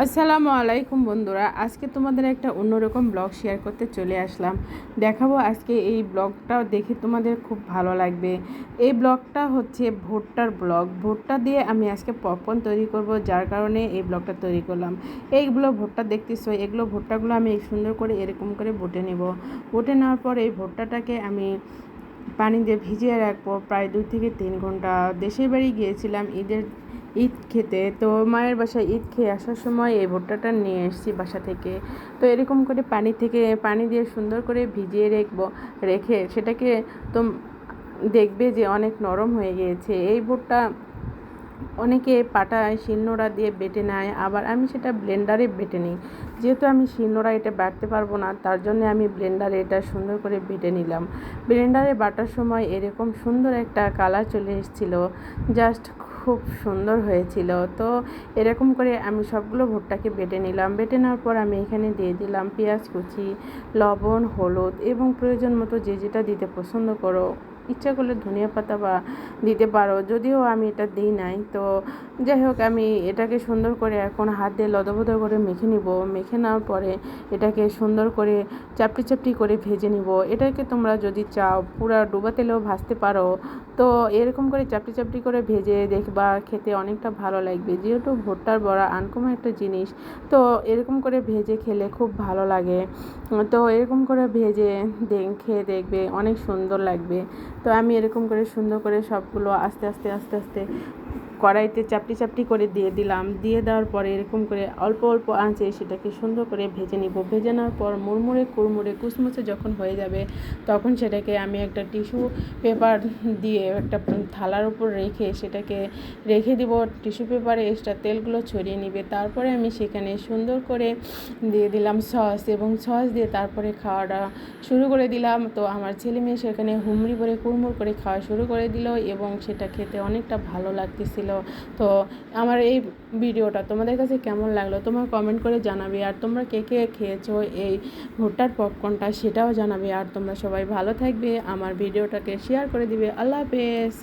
আসসালামু আলাইকুম বন্ধুরা, আজকে তোমাদের একটা অন্যরকম ব্লগ শেয়ার করতে চলে আসলাম। দেখাবো আজকে এই ব্লগটা দেখে তোমাদের খুব ভালো লাগবে। এই ব্লগটা হচ্ছে ভুট্টার ব্লগ। ভুট্টা দিয়ে আমি আজকে পপকর্ন তৈরি করব, যার কারণে এই ব্লগটা তৈরি করলাম। এইগুলো ভুট্টা দেখতেছো, এগুলো ভুট্টাগুলো আমি সুন্দর করে এরকম করে বুটে নেব। বুটে নেওয়ার পর এই ভুট্টাটাকে আমি পানি দিয়ে ভিজিয়ে রাখব। প্রায় দুই থেকে তিন ঘণ্টা। দেশের বাড়ি গিয়েছিলাম, ঈদের ঈদ খেতে। তো মায়ের বাসায় ঈদ খেয়ে আসার সময় এই ভুট্টাটা নিয়ে এসেছি বাসা থেকে। তো এরকম করে পানি থেকে পানি দিয়ে সুন্দর করে ভিজিয়ে রাখব, রেখে সেটাকে তো দেখবে যে অনেক নরম হয়ে গিয়েছে। এই ভুট্টা অনেকে পাটায় শিলনোড়া দিয়ে বেটে নেয়, আবার আমি সেটা ব্লেন্ডারে বেটে নিই। যেহেতু আমি শিলনোড়া এটা বাটতে পারব না, তার জন্য আমি ব্লেন্ডারে এটা সুন্দর করে বেটে নিলাম। ব্লেন্ডারে বাটার সময় এরকম সুন্দর একটা কালার চলে এসেছিল। জাস্ট খুব সুন্দর হয়েছিল। তো এরকম করে আমি সবগুলো ভুট্টাকে বেটে নিলাম। বেটে নেওয়ার পর আমি এখানে দিয়ে দিলাম পেঁয়াজ কুচি, লবণ, হলুদ এবং প্রয়োজন মতো যে যেটা দিতে পছন্দ করো। ইচ্ছা করলে ধনিয়া পাতা বা দিতে পারো, যদিও আমি এটা দিই নাই। তো যাই হোক আমি এটাকে সুন্দর করে এখন হাত দিয়ে লদবদ করে মেখে নিব। মেখে নেওয়ার পরে এটাকে সুন্দর করে চাপটি চাপটি করে ভেজে নিব। এটাকে তোমরা যদি চাও, পুরো ডুবা তেলেও ভাজতে পারো। তো এরকম করে চাপটি চাপটি করে ভেজে দেখবা খেতে অনেকটা ভালো লাগবে। যেহেতু ভুট্টার বড়া আনকমন একটা জিনিস, তো এরকম করে ভেজে খেলে খুব ভালো লাগে। তো এরকম করে ভেজে খেয়ে দেখবে, অনেক সুন্দর লাগবে। তো আমি এরকম করে সুন্দর করে সবগুলো আস্তে আস্তে আস্তে আস্তে কড়াইতে চাপটি চাপটি করে দিয়ে দিলাম। দিয়ে দেওয়ার পরে এরকম করে অল্প অল্প আঁচে সেটাকে সুন্দর করে ভেজে নিব। ভেজে নেওয়ার পর মুড়মুড়ে কুড়মুড়ে কুচমুচে যখন হয়ে যাবে, তখন সেটাকে আমি একটা টিস্যু পেপার দিয়ে একটা থালার উপর রেখে সেটাকে রেখে দিব টিস্যু পেপারে, এক্সট্রা তেলগুলো ছড়িয়ে নিবে। তারপরে আমি সেখানে সুন্দর করে দিয়ে দিলাম সস এবং সস দিয়ে তারপরে খাওয়াটা শুরু করে দিলাম। তো আমার ছেলে মেয়ে সেখানে হুমড়ি করে কুড়মুড় করে খাওয়া শুরু করে দিল এবং সেটা খেতে অনেকটা ভালো লাগতেছিল। তো আমার এই ভিডিওটা তোমাদের কাছে কেমন লাগল? তোমার কমেন্ট করে জানাবে। আর তোমরা কে কে খেয়েছো এই ভুট্টার পপকর্নটা সেটাও জানাবে। আর তোমরা সবাই ভালো থাকবে। আমার ভিডিওটাকে শেয়ার করে দিবে। আল্লাহ হাফেজ।